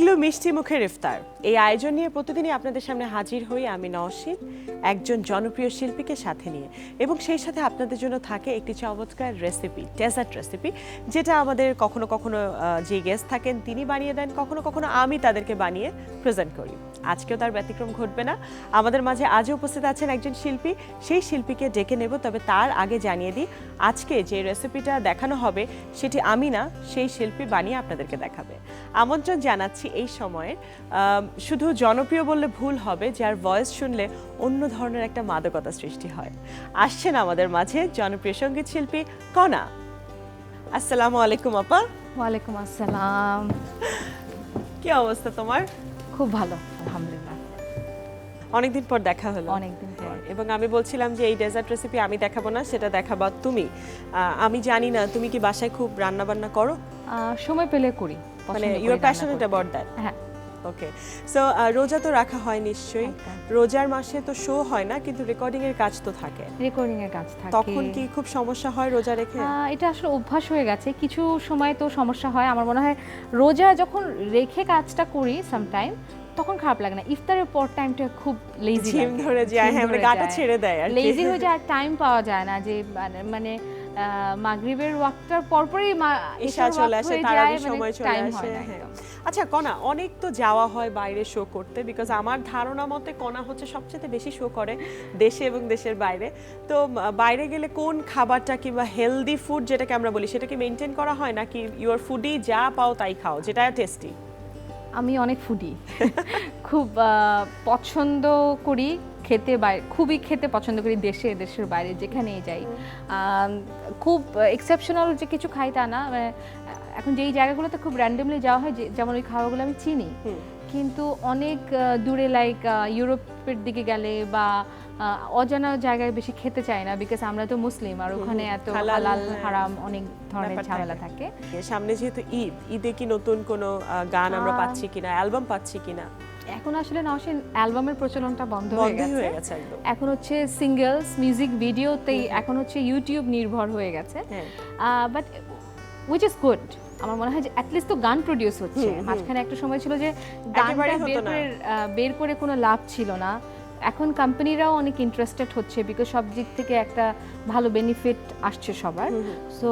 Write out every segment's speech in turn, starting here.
Igloo মিষ্টি মুখের ইফতার। এই আয়োজন নিয়ে প্রতিদিনই আপনাদের সামনে হাজির হই আমি নওশিদ, একজন জনপ্রিয় শিল্পীকে সাথে নিয়ে। এবং সেই সাথে আপনাদের জন্য থাকে একটি চমৎকার রেসিপি ডেজার্ট রেসিপি যেটা আমাদের কখনো কখনো যে গেস্ট থাকেন তিনি বানিয়ে দেন, কখনো কখনো আমি তাদেরকে বানিয়ে প্রেজেন্ট করি। আজকেও তার ব্যতিক্রম ঘটবে না। আমাদের মাঝে আজও উপস্থিত আছেন একজন শিল্পী। সেই শিল্পীকে ডেকে নেব তবে তার আগে জানিয়ে দিই আজকে যে রেসিপিটা দেখানো হবে সেটি আমি না সেই শিল্পী বানিয়ে আপনাদেরকে দেখাবে। আমন্ত্রণ জানাচ্ছি এই সময়ে শুধু জনপ্রিয় বললে ভুল হবে যার ভয়েস শুনলে অন্য ধরনের একটা মাদকতা সৃষ্টি হয়। আসছেন আমাদের মাঝে জনপ্রিয় সংগীত শিল্পী কণা আসসালামু আলাইকুম আপা। ওয়ালাইকুম আসসালাম। কি অবস্থা তোমার? খুব ভালো। আলহামদুলিল্লাহ অনেকদিন পর দেখা হলো। অনেকদিন পর। এবং আমি বলছিলাম যে এই ডেজার্ট রেসিপি আমি দেখাবো না সেটা দেখাবা তুমি। আমি জানি না তুমি কি বাসায় খুব রান্না বান্না করো সময় পেলে করি মানে ইউর প্যাশনেট। অ্যাবাউট দ্যাট হ্যাঁ। ওকে সো রোজা তো রাখা হয় নিশ্চয়ই। রোজার মাসে তো শো হয় না কিন্তু রেকর্ডিং এর কাজ তো থাকে। রেকর্ডিং এর কাজ থাকে। তখন কি খুব সমস্যা হয় রোজা রেখে? এটা আসলে অভ্যাস হয়ে গেছে। কিছু সময় তো সমস্যা হয়। আমার মনে হয় রোজা যখন রেখে কাজটা করি সামটাইম তখন খারাপ লাগে না। ইফতারের পর টাইমটা খুব লেজি ঝিম ধরে যায় হ্যাঁ মানে গাটা ছেড়ে দেয় আর লেজি হয়ে যায় আর টাইম পাওয়া যায় না যে মানে- মানে মাগরিবের ওয়াক্তটার পরপরই ঈশা চলে আসে তারাবির মানে সময় চলে আসে হয়। আচ্ছা কণা অনেক তো যাওয়া হয় বাইরে শো করতে বিকজ আমার ধারণা মতে কণা হচ্ছে সবচেয়ে বেশি শো করে দেশে এবং দেশের বাইরে। তো বাইরে গেলে কোন খাবারটা কিংবা হেলদি ফুড যেটাকে আমরা বলি সেটাকে মেনটেন করা হয় নাকি ইউর ফুডি যা পাও তাই খাও যেটা টেস্টি আমি অনেক ফুডি খুব পছন্দ করি খেতে বাইরে খুবই খেতে পছন্দ করি দেশে দেশের বাইরে যেখানেই যাই। খুব এক্সেপশনাল যে কিছু খাই তা না মানে, এখন যেই জায়গাগুলোতে খুব র্যান্ডমলি যাওয়া হয় যে- যেমন ওই খাবারগুলো আমি চিনি। কিন্তু অনেক দূরে লাইক ইউরোপের দিকে গেলে বা অজানা জায়গায় বেশি খেতে চাই না বিকজ আমরা তো মুসলিম আর ওখানে এত হালাল, হ্যাঁ। হারাম অনেক ধরনের ঝামেলা থাকে। সামনে যেহেতু ঈদ ঈদে কি নতুন কোনো গান আমরা পাচ্ছি কিনা অ্যালবাম পাচ্ছি কিনা? এখন আসলে নওশিন অ্যালবামের প্রচলনটা বন্ধ হয়ে গেছে। এখন হচ্ছে সিঙ্গেলস মিউজিক ভিডিওতেই এখন হচ্ছে ইউটিউব নির্ভর হয়ে গেছে। বাট উইচ ইজ গুড আমার মনে হয় যে অ্যাটলিস্ট তো গান প্রডিউস হচ্ছে। মাঝখানে একটা সময় ছিল যে একেবারেই গানটা বের করে বের করে কোনো লাভ ছিল না। এখন কোম্পানিরাও অনেক ইন্টারেস্টেড হচ্ছে বিকজ সব দিক থেকে একটা ভালো বেনিফিট আসছে সবার। সো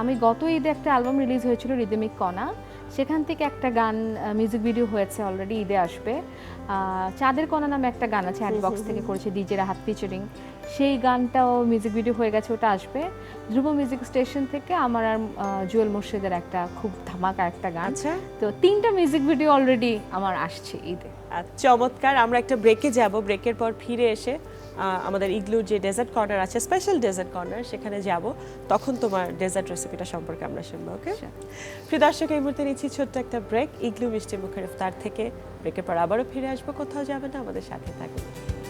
আমি গত ঈদে একটা অ্যালবাম রিলিজ হয়েছিল রিদমিক কণা সেখান থেকে একটা গান মিউজিক ভিডিও হয়েছে অলরেডি ঈদে আসবে। চাঁদের কণা নামে একটা গান আছে বক্স থেকে করেছে ডিজের হাত ফিচারিং সেই গানটাও মিউজিক ভিডিও হয়ে গেছে ওটা আসবে। ধ্রুব মিউজিক স্টেশন থেকে আমার আর জুয়েল মুর্শিদের একটা খুব ধামাকা একটা গান। আচ্ছা। তো তিনটা মিউজিক ভিডিও অলরেডি আমার আসছে ঈদে। আর চমৎকার আমরা একটা ব্রেকে যাব। ব্রেকের পর ফিরে এসে আমাদের ইগলুর যে ডেজার্ট কর্নার আছে স্পেশাল ডেজার্ট কর্নার সেখানে যাব। তখন তোমার ডেজার্ট রেসিপিটা সম্পর্কে আমরা শুনব ওকে ফ্রি প্রিয় দর্শক এই মুহূর্তে নিচ্ছি ছোট্ট একটা ব্রেক ইগলু মিষ্টি মুখের তার থেকে ব্রেকের পর আবারও ফিরে আসব কোথাও যাবে না আমাদের সাথে থাকবে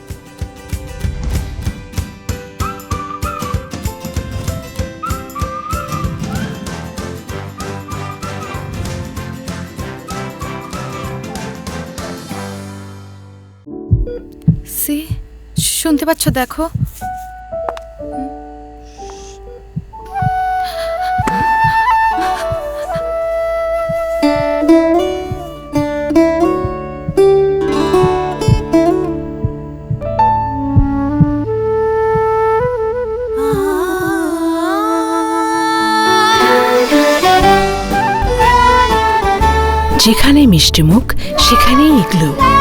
শুনতে পাচ্ছ দেখো। যেখানে মিষ্টিমুখ সেখানেই ইগলু।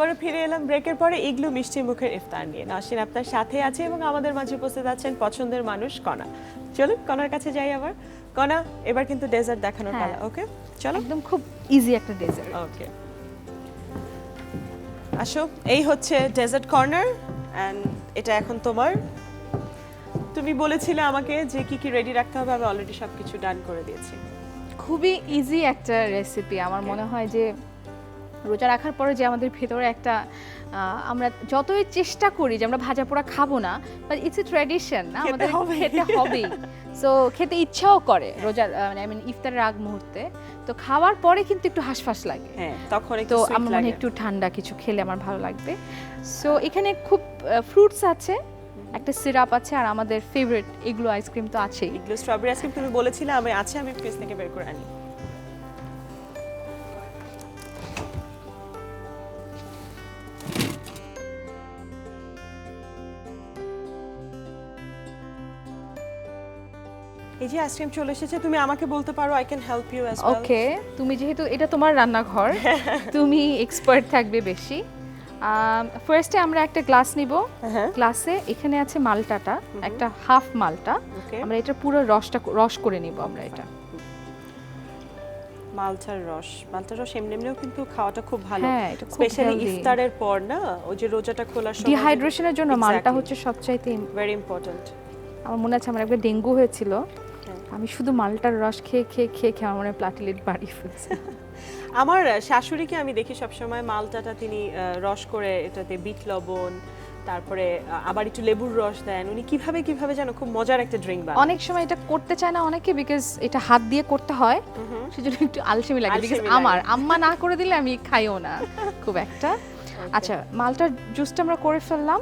আবারও ফিরে এলাম ব্রেকের পরে ইগলু মিষ্টি মুখের ইফতার নিয়ে। নাসিন আপনার সাথে আছে এবং আমাদের মাঝে উপস্থিত আছেন পছন্দের মানুষ কণা চলুন কণার কাছে যাই আবার। কণা এবার কিন্তু ডেজার্ট দেখানোর হ্যাঁ। পালা ওকে চলো। একদম খুব ইজি একটা ডেজার্ট ওকে আসো এই হচ্ছে ডেজার্ট কর্নার অ্যান্ড এটা এখন তোমার। তুমি বলেছিলে আমাকে যে কি কি রেডি রাখতে হবে আমি অলরেডি সব কিছু ডান করে দিয়েছি। খুবই ইজি একটা রেসিপি আমার মনে হয় যে রোজা রাখার পরে যে আমাদের ভেতরে একটা আমরা যতই চেষ্টা করি যে আমরা ভাজা পোড়া খাব না বাট ইটস এ ট্র্যাডিশন না আমাদের খেতে হবেই। সো খেতে ইচ্ছাও করে রোজার আই মিন ইফতারের আগ মুহূর্তে। তো খাওয়ার পরে কিন্তু একটু হাঁসফাঁস লাগে। হ্যাঁ তখন একটু তো আমার মনে একটু ঠান্ডা কিছু খেলে আমার ভালো লাগবে। সো এখানে খুব ফ্রুটস আছে একটা সিরাপ আছে আর আমাদের ফেভারিট এগুলো আইসক্রিম তো আছেই। এগুলো স্ট্রবেরি আইসক্রিম তুমি বলেছিলে আমি আছে আমি ফ্রিজ থেকে বের করে আনি। এই যে আইসক্রিম চলে এসেছে তুমি আমাকে বলতে পারো I can help you as well okay তুমি যেহেতু এটা তোমার রান্নাঘর তুমি এক্সপার্ট থাকবে বেশি। ফার্স্টে আমরা একটা গ্লাস নিব। গ্লাসে এখানে আছে মালটাটা একটা হাফ মালটা। আমরা এটা পুরো রসটা রস করে নিব আমরা এটা। মালটার রস মালটার রস এমনি এমনিও কিন্তু খাওয়াটা খুব ভালো। হ্যাঁ, এটা স্পেশালি ইফতারের পর না? ওই যে রোজাটা খোলার সময়। ডিহাইড্রেশনের জন্য মালটা হচ্ছে সবচাইতে ভেরি ইম্পর্ট্যান্ট আমার মনে আছে আমার একবার ডেঙ্গু হয়েছিল। হ্যাঁ। আমি শুধু মালটার রস খেয়ে খেয়ে খেয়ে খেয়ে আমার প্লাটিলেট বাড়িয়ে ফেলছে আমার শাশুড়িকে আমি দেখি সবসময় মালটাটা তিনি রস করে এটাতে বিট লবণ তারপরে আবার একটু লেবুর রস দেন। উনি কীভাবে কীভাবে যেন খুব মজার একটা ড্রিঙ্ক বানান অনেক সময় এটা করতে চায় না অনেকে বিকজ এটা হাত দিয়ে করতে হয় সেজন্য একটু আলসেমি লাগে। বিকজ আমার আম্মা না করে দিলে আমি খাইও না খুব একটা। আচ্ছা মালটার জুসটা আমরা করে ফেললাম।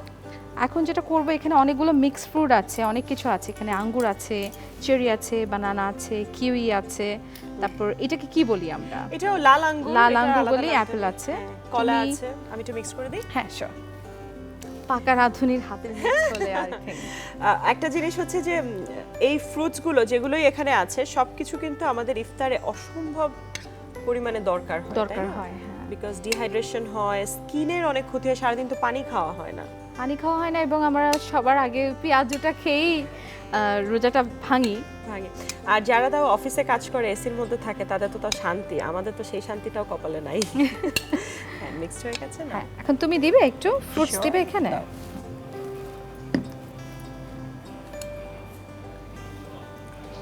এখন যেটা করব এখানে অনেকগুলো মিক্স ফ্রুট আছে অনেক কিছু আছে। এখানে আঙ্গুর আছে চেরি আছে বানানা আছে কিউই আছে। তারপর এটাকে কি বলি আমরা? এটাও লাল আঙ্গুর লাল আঙ্গুর বলি, apple আছে। হ্যাঁ, কলা আছে আমি একটু মিক্স করে দিই। হ্যাঁ শিওর পাকা রাঁধুনির। আহ, একটা জিনিস হচ্ছে যে এই ফ্রুটসগুলো যেগুলোই এখানে আছে সবকিছু কিন্তু আমাদের ইফতারে অসম্ভব পরিমাণে দরকার হয় দরকার হয় হ্যাঁ। বিকজ ডিহাইড্রেশন হয় স্কিনের অনেক ক্ষতি হয় সারাদিন তো পানি খাওয়া হয় না। পানি খাওয়া হয় না এবং আমরা সবার আগে পেঁয়াজুটা খেয়েই রোজাটা ভাঙি। ভাঙি। আর যারা তাও অফিসে কাজ করে এসির মধ্যে থাকে তাদের তো তাও শান্তি। আমাদের তো সেই শান্তিটাও কপালে নাই। হ্যাঁ মিক্সড হয়ে গেছে না? হ্যাঁ এখন তুমি দিবে একটু? ফ্রুটস দিবে এখানে?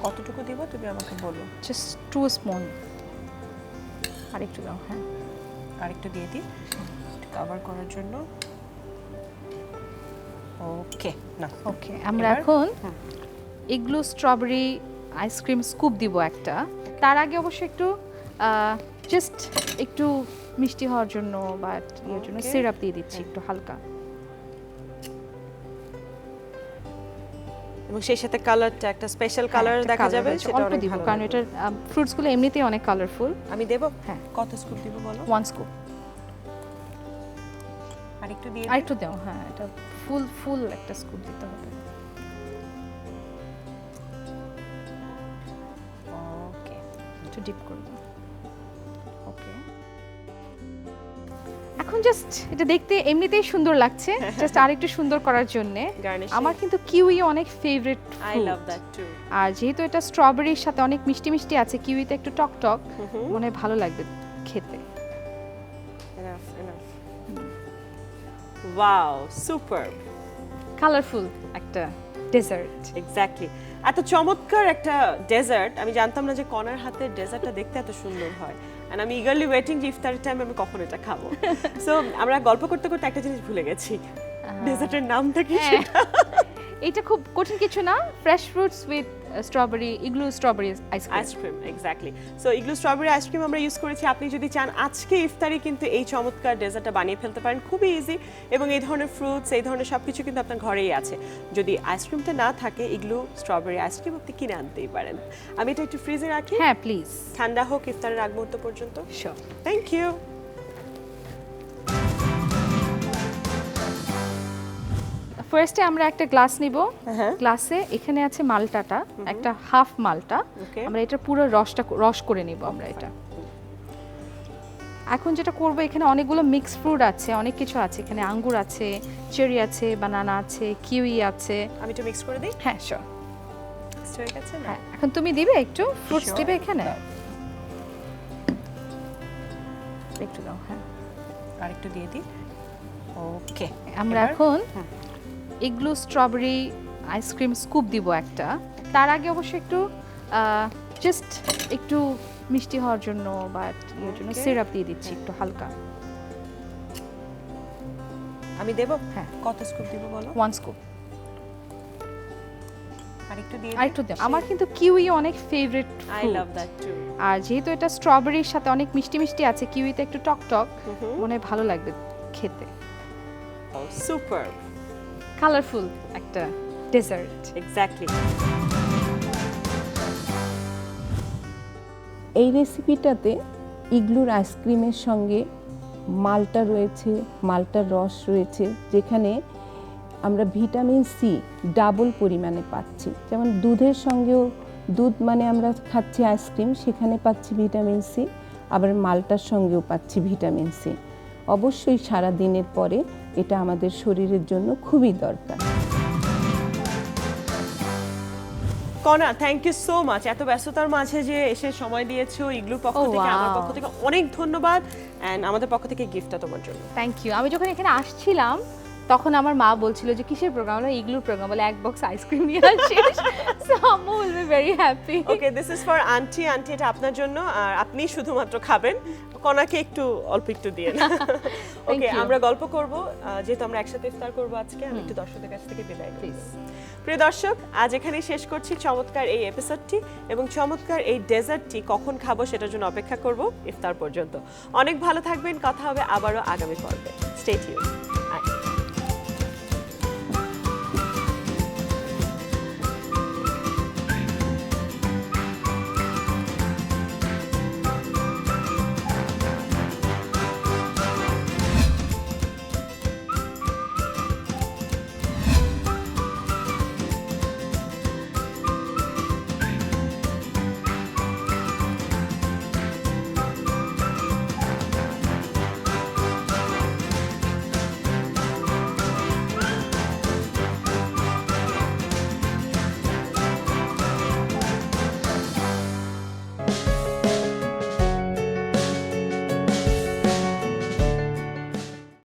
কতটুকু দিব তুমি আমাকে বলো। জাস্ট টু স্পুন আরেকটু দাও হ্যাঁ। আরেকটু দিয়ে দিই। কভার করার জন্য। ওকে না ওকে আমরা এখন। এগুলো স্ট্রবেরি আইসক্রিম স্কুপ দিব একটা। তার আগে অবশ্য একটু জাস্ট একটু মিষ্টি হওয়ার জন্য বা ইয়ের জন্য সিরাপ দিয়ে দিচ্ছি একটু হালকা। এবং সেই সাথে কালারটা একটা স্পেশাল কালার হ্যাঁ, দেখা যাবে সেটা অল্প দিব কারণ। এটার ফ্রুটসগুলো এমনিতেই অনেক কালারফুল আমি দেব? হ্যাঁ। কত স্কুপ দিব বলো? ওয়ান স্কুপ আরেকটু দিয়ে আর একটু দাও হ্যাঁ এটা ফুল ফুল একটা স্কুপ দিতে হবে। ওকে একটু ডিপ করব ওকে এখন জাস্ট এটা দেখতে এমনিতেই সুন্দর লাগছে জাস্ট আরেকটু সুন্দর করার জন্য। আমার কিন্তু কিউই অনেক favourite I love that too আর যেহেতু এটা স্ট্রবেরির সাথে অনেক মিষ্টি মিষ্টি আছে কিউইতে একটু টক টক মনে হয় ভালো লাগবে খেতে। ওয়াও সুপার কালারফুল একটা ডেজার্ট এক্স্যাক্টলি এত চমৎকার একটা ডেজার্ট আমি জানতাম না যে কনার হাতের ডেজার্টটা দেখতে এত সুন্দর হয়। এন্ড আমি ইগারলি ওয়েটিং যে ইফতারের টাইম আমি কখন এটা খাব। সো আমরা গল্প করতে করতে একটা জিনিস ভুলে গেছি। ডেজার্টের নামটা কি। সেটা। এটা খুব কঠিন কিছু না fresh fruits with strawberry Igloo strawberry ice cream ice cream exactly so Igloo strawberry ice cream আমরা ইউজ করেছি। আপনি যদি চান আজকে ইফতারে কিন্তু এই চমৎকার ডেজার্টটা বানিয়ে ফেলতে পারেন খুবই ইজি এবং এই ধরনের ফ্রুটস এই ধরনের সব কিছু কিন্তু আপনার ঘরেই আছে। যদি আইসক্রিমটা না থাকে ইগলু স্ট্রবেরি আইসক্রিম আপনি কিনে আনতেই পারেন। আমি এটা একটু ফ্রিজে রাখি। হ্যাঁ প্লিজ ঠান্ডা হোক ইফতারের আগ মুহূর্ত পর্যন্ত। শিওর থ্যাংক ইউ ফার্স্টে আমরা একটা গ্লাস নিব। হ্যাঁ। গ্লাসে এখানে আছে মালটাটা একটা হাফ মালটা। আমরা এটা পুরো রসটা রস করে নিব আমরা এটা। এখন যেটা করব এখানে অনেকগুলো মিক্স ফ্রুট আছে অনেক কিছু আছে। এখানে আঙ্গুর আছে চেরি আছে বানানা আছে কিউই আছে। আমি একটু মিক্স করে দিই? হ্যাঁ শিওর হয়ে গেছে হ্যাঁ এখন তুমি দিবে একটু ফ্রুটস দিবে এখানে? একটু দাও হ্যাঁ। আর একটু দিয়ে দিই। ওকে আমরা এখন এগুলো স্ট্রবেরি আইসক্রিম স্কুপ দিব একটা। তার আগে অবশ্য একটু জাস্ট একটু মিষ্টি হওয়ার জন্য বা ইয়ের জন্য সিরাপ দিয়ে দিচ্ছি একটু হালকা। আমি দেব? হ্যাঁ। কত স্কুপ দিব বলো? ওয়ান স্কুপ আর একটু দিয়ে দাও। আমার কিন্তু কিউই অনেক favourite I love that too আর যেহেতু এটা স্ট্রবেরির সাথে অনেক মিষ্টি মিষ্টি আছে কিউইতে একটু টক টক মনে ভালো লাগবে খেতে। সুপার কালারফুল একটা ডেজার্ট এক্স্যাক্টলি এই রেসিপিটাতে ইগলুর আইসক্রিমের সঙ্গে মালটা রয়েছে মালটার রস রয়েছে যেখানে আমরা ভিটামিন সি ডাবল পরিমাণে পাচ্ছি। যেমন দুধের সঙ্গেও দুধ মানে আমরা খাচ্ছি আইসক্রিম সেখানে পাচ্ছি ভিটামিন সি আবার মালটার সঙ্গেও পাচ্ছি ভিটামিন সি অবশ্যই সারা দিনের পরে এটা আমাদের শরীরের জন্য খুবই দরকার। কনা থ্যাংক ইউ সো মাচ এত ব্যস্ততার মাঝে যে এসে সময় দিয়েছ ইগলুর পক্ষ Oh, থেকে আমার পক্ষ থেকে অনেক ধন্যবাদ। অ্যান্ড আমাদের পক্ষ থেকে গিফটটা তোমার জন্য। থ্যাংক ইউ আমি যখন এখানে আসছিলাম তখন আমার মা বলছিল যে কিসের প্রোগ্রাম হলো ইগলুর প্রোগ্রাম বলে এক বক্স আইসক্রিম নিয়ে আসিস। So ammu will be very happy okay this is for aunty aunty এটা আপনার জন্য। আর আপনি শুধুমাত্র খাবেন। কনাকে একটু অল্প একটু দিয়ে। ওকে আমরা গল্প করব। যেহেতু আমরা একসাথে ইফতার করব আজকে আমি একটু দর্শকদের কাছ থেকে বিদায় প্লিজ প্রিয় দর্শক আজ এখানেই শেষ করছি। চমৎকার এই এপিসোডটি এবং চমৎকার এই ডেজার্টটি কখন খাব সেটার জন্য অপেক্ষা করব ইফতার পর্যন্ত। অনেক ভালো থাকবেন। কথা হবে আবারও আগামী পর্বে। State you